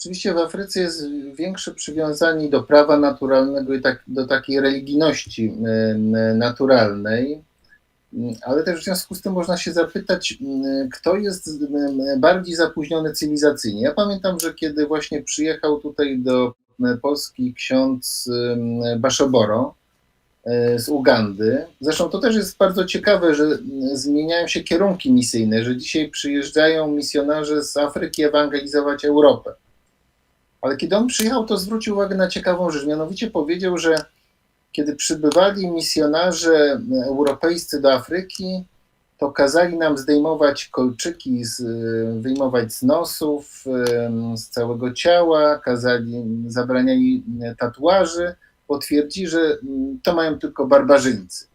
rzeczywiście w Afryce jest większe przywiązanie do prawa naturalnego i tak, do takiej religijności naturalnej, ale też w związku z tym można się zapytać, kto jest bardziej zapóźniony cywilizacyjnie. Ja pamiętam, że kiedy właśnie przyjechał tutaj do Polski ksiądz Baszoboro z Ugandy, zresztą to też jest bardzo ciekawe, że zmieniają się kierunki misyjne, że dzisiaj przyjeżdżają misjonarze z Afryki ewangelizować Europę. Ale kiedy on przyjechał, to zwrócił uwagę na ciekawą rzecz. Mianowicie powiedział, że kiedy przybywali misjonarze europejscy do Afryki, to kazali nam zdejmować kolczyki, z, wyjmować z nosów, z całego ciała, kazali, zabraniali tatuaży, bo twierdzi, że to mają tylko barbarzyńcy.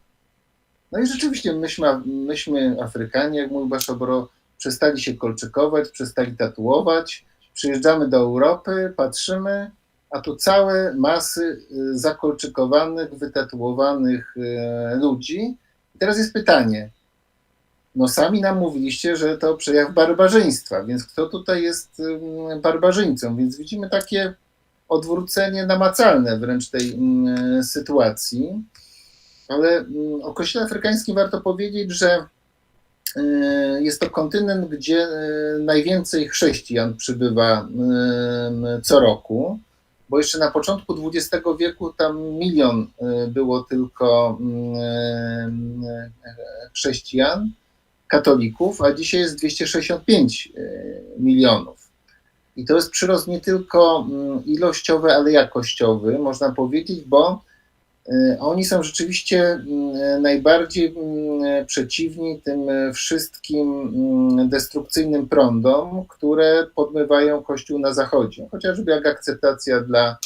No i rzeczywiście myśmy, myśmy Afrykanie, jak mówił Baszobro, przestali się kolczykować, przestali tatuować, Przyjeżdżamy do Europy, patrzymy, a tu całe masy y, zakolczykowanych, wytatuowanych y, ludzi. I teraz jest pytanie. No sami nam mówiliście, że to przejaw barbarzyństwa, więc kto tutaj jest barbarzyńcą? Więc widzimy takie odwrócenie namacalne wręcz tej sytuacji. Ale o Kościele Afrykańskim warto powiedzieć, że jest to kontynent, gdzie e, najwięcej chrześcijan przybywa e, co roku, bo jeszcze na początku XX wieku tam milion było tylko chrześcijan, katolików, a dzisiaj jest 265 milionów. I to jest przyrost nie tylko ilościowy, ale jakościowy, można powiedzieć, bo E, oni są rzeczywiście mm, najbardziej mm, przeciwni tym wszystkim mm, destrukcyjnym prądom, które podmywają Kościół na Zachodzie. Chociażby jak akceptacja dla,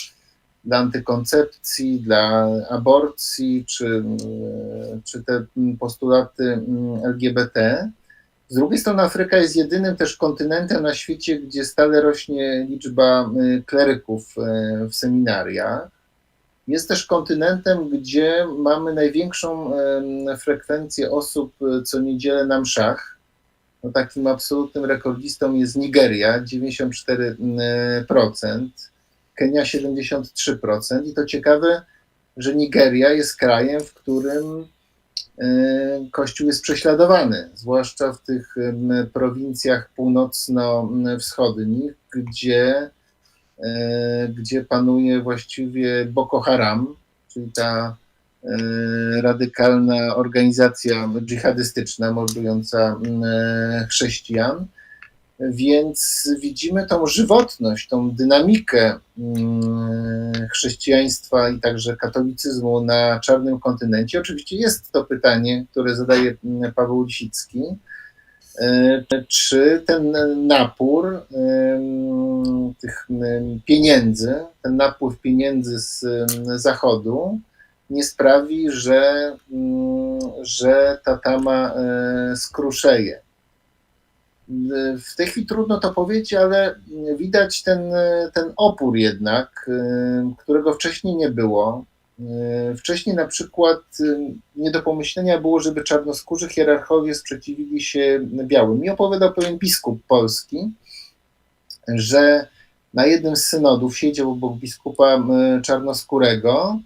dla antykoncepcji, dla aborcji, czy, czy te postulaty LGBT. Z drugiej strony Afryka jest jedynym też kontynentem na świecie, gdzie stale rośnie liczba kleryków e, w seminariach jest też kontynentem, gdzie mamy największą frekwencję osób e, co niedzielę na mszach. No, takim absolutnym rekordzistą jest Nigeria, 94%, Kenia 73%. I to ciekawe, że Nigeria jest krajem, w którym e, Kościół jest prześladowany, zwłaszcza w tych prowincjach północno-wschodnich, gdzie E, gdzie panuje właściwie Boko Haram, czyli ta e, radykalna organizacja dżihadystyczna mordująca e, chrześcijan. Więc widzimy tą żywotność, tą dynamikę chrześcijaństwa i także katolicyzmu na czarnym kontynencie. Oczywiście jest to pytanie, które zadaje Paweł Lisicki E, czy ten napór tych pieniędzy, ten napływ pieniędzy z zachodu nie sprawi, że, że ta tama e, skruszeje. W tej chwili trudno to powiedzieć, ale widać ten, ten opór jednak, którego wcześniej nie było. E, wcześniej na przykład e, nie do pomyślenia było, żeby czarnoskórzy hierarchowie sprzeciwili się białym. Mi opowiadał pewien biskup polski, że na jednym z synodów siedział obok biskupa czarnoskórego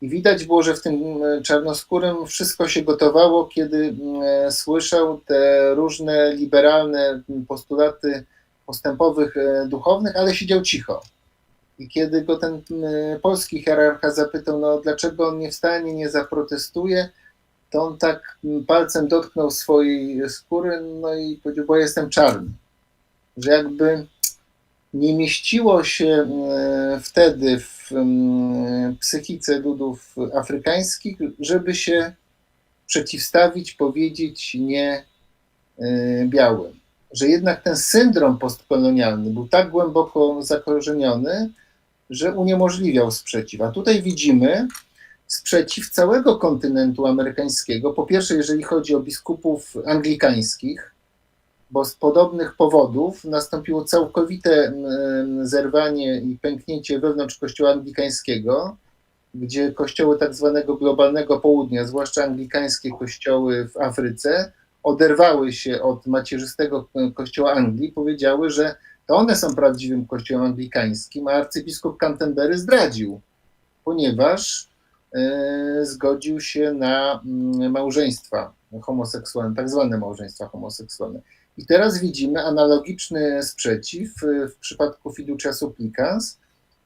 i widać było, że w tym czarnoskórym wszystko się gotowało, kiedy słyszał te różne liberalne postulaty postępowych e, duchownych, ale siedział cicho. I kiedy go ten polski hierarcha zapytał, no dlaczego on nie wstanie, nie zaprotestuje, to on tak palcem dotknął swojej skóry, no i powiedział, bo jestem czarny. Że jakby nie mieściło się wtedy w psychice ludów afrykańskich, żeby się przeciwstawić, powiedzieć nie e, białym. Że jednak ten syndrom postkolonialny był tak głęboko zakorzeniony, że uniemożliwiał sprzeciw. A tutaj widzimy sprzeciw całego kontynentu amerykańskiego. Po pierwsze, jeżeli chodzi o biskupów anglikańskich, bo z podobnych powodów nastąpiło całkowite zerwanie i pęknięcie wewnątrz kościoła anglikańskiego, gdzie kościoły tak zwanego globalnego południa, zwłaszcza anglikańskie kościoły w Afryce, oderwały się od macierzystego kościoła Anglii, powiedziały, że to one są prawdziwym kościołem anglikańskim, a arcybiskup Canterbury zdradził, ponieważ e, zgodził się na mm, małżeństwa homoseksualne, tak zwane małżeństwa homoseksualne. I teraz widzimy analogiczny sprzeciw e, w przypadku fiducia supplicans,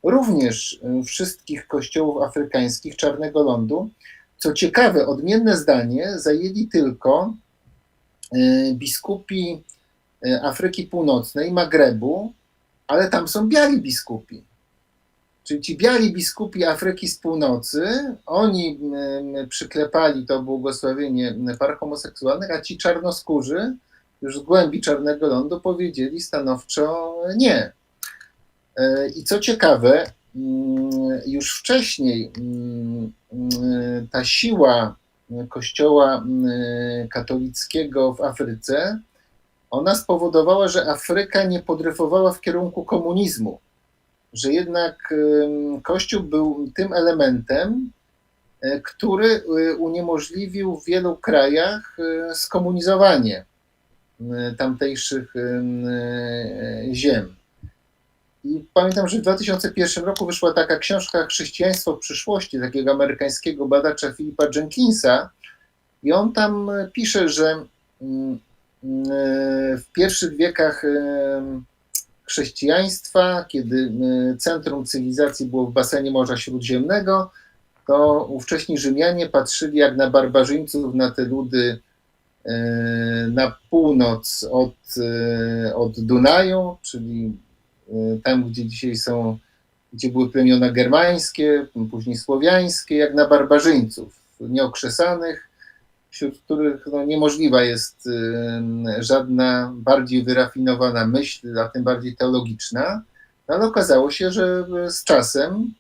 również e, wszystkich kościołów afrykańskich Czarnego Lądu. Co ciekawe, odmienne zdanie zajęli tylko biskupi Afryki Północnej, Magrebu, ale tam są biali biskupi. Czyli ci biali biskupi Afryki z północy, oni przyklepali to błogosławienie par homoseksualnych, a ci czarnoskórzy już z głębi Czarnego Lądu powiedzieli stanowczo nie. E, I co ciekawe, mm, już wcześniej mm, ta siła Kościoła mm, katolickiego w Afryce, ona spowodowała, że Afryka nie podryfowała w kierunku komunizmu, że jednak Kościół był tym elementem, e, który e, uniemożliwił w wielu krajach e, skomunizowanie tamtejszych ziem. I pamiętam, że w 2001 roku wyszła taka książka Chrześcijaństwo w przyszłości, takiego amerykańskiego badacza Filipa Jenkinsa. I on tam pisze, że mm, w pierwszych wiekach chrześcijaństwa, kiedy centrum cywilizacji było w basenie Morza Śródziemnego, to ówcześni Rzymianie patrzyli jak na barbarzyńców, na te ludy y, na północ od, y, od Dunaju, czyli y, tam, gdzie dzisiaj są, gdzie były plemiona germańskie, później słowiańskie, jak na barbarzyńców nieokrzesanych, wśród których no, niemożliwa jest żadna bardziej wyrafinowana myśl, a tym bardziej teologiczna. No, ale okazało się, że z czasem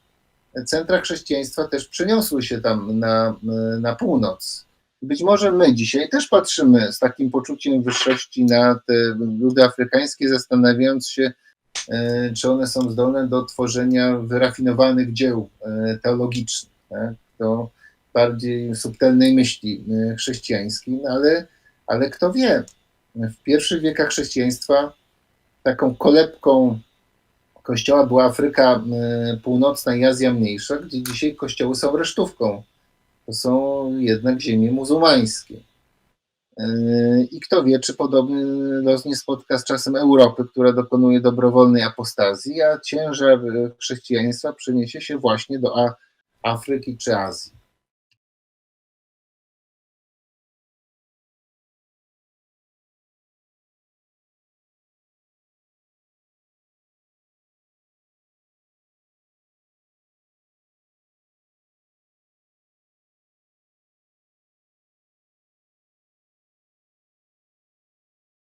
centra chrześcijaństwa też przeniosły się tam na, na północ. Być może my dzisiaj też patrzymy z takim poczuciem wyższości na te ludy afrykańskie, zastanawiając się, e, czy one są zdolne do tworzenia wyrafinowanych dzieł e, teologicznych, tak? do bardziej subtelnej myśli e, chrześcijańskiej, no ale, ale kto wie, w pierwszych wiekach chrześcijaństwa taką kolebką kościoła była Afryka e, Północna i Azja Mniejsza, gdzie dzisiaj kościoły są resztówką. To są jednak ziemie muzułmańskie. E, I kto wie, czy podobny los nie spotka z czasem Europy, która dokonuje dobrowolnej apostazji, a ciężar chrześcijaństwa przeniesie się właśnie do Afryki czy Azji.